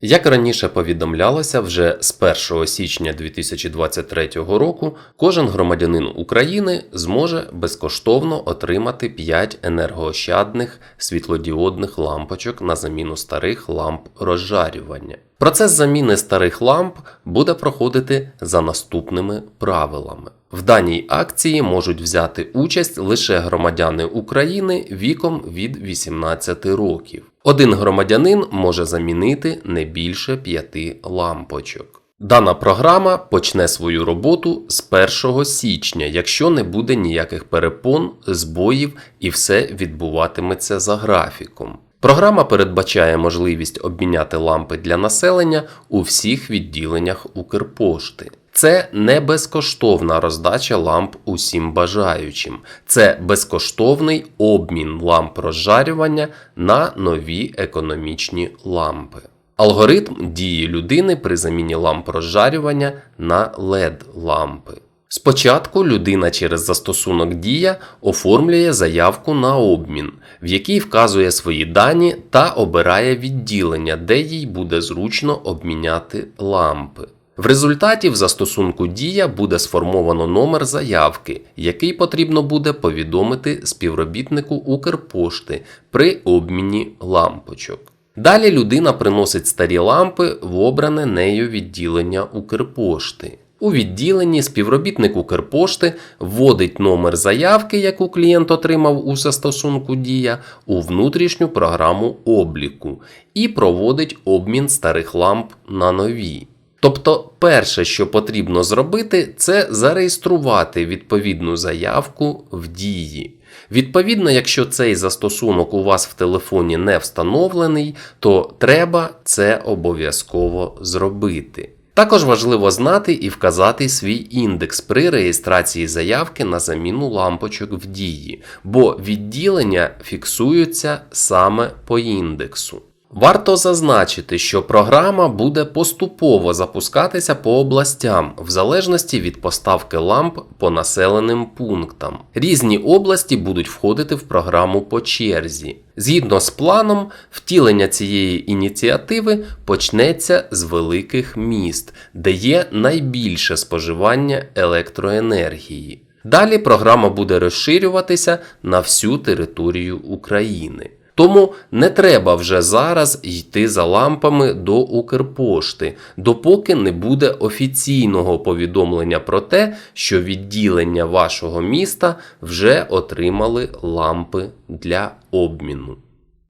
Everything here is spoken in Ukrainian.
Як раніше повідомлялося, вже з 1 січня 2023 року кожен громадянин України зможе безкоштовно отримати 5 енергоощадних світлодіодних лампочок на заміну старих ламп розжарювання. Процес заміни старих ламп буде проходити за наступними правилами. В даній акції можуть взяти участь лише громадяни України віком від 18 років. Один громадянин може замінити не більше 5 лампочок. Дана програма почне свою роботу з 1 січня, якщо не буде ніяких перепон, збоїв і все відбуватиметься за графіком. Програма передбачає можливість обміняти лампи для населення у всіх відділеннях Укрпошти. Це не безкоштовна роздача ламп усім бажаючим, це безкоштовний обмін ламп розжарювання на нові економічні лампи. Алгоритм дії людини при заміні ламп розжарювання на LED лампи. Спочатку людина через застосунок Дія оформлює заявку на обмін, в якій вказує свої дані та обирає відділення, де їй буде зручно обміняти лампи. В результаті в застосунку Дія буде сформовано номер заявки, який потрібно буде повідомити співробітнику Укрпошти при обміні лампочок. Далі людина приносить старі лампи в обране нею відділення Укрпошти. У відділенні співробітник Укрпошти вводить номер заявки, яку клієнт отримав у застосунку Дія, у внутрішню програму обліку і проводить обмін старих ламп на нові. Тобто, перше, що потрібно зробити, це зареєструвати відповідну заявку в дії. Відповідно, якщо цей застосунок у вас в телефоні не встановлений, то треба це обов'язково зробити. Також важливо знати і вказати свій індекс при реєстрації заявки на заміну лампочок в дії, бо відділення фіксуються саме по індексу. Варто зазначити, що програма буде поступово запускатися по областям в залежності від поставки ламп по населеним пунктам. Різні області будуть входити в програму по черзі. Згідно з планом, втілення цієї ініціативи почнеться з великих міст, де є найбільше споживання електроенергії. Далі програма буде розширюватися на всю територію України. Тому не треба вже зараз йти за лампами до Укрпошти, допоки не буде офіційного повідомлення про те, що відділення вашого міста вже отримали лампи для обміну.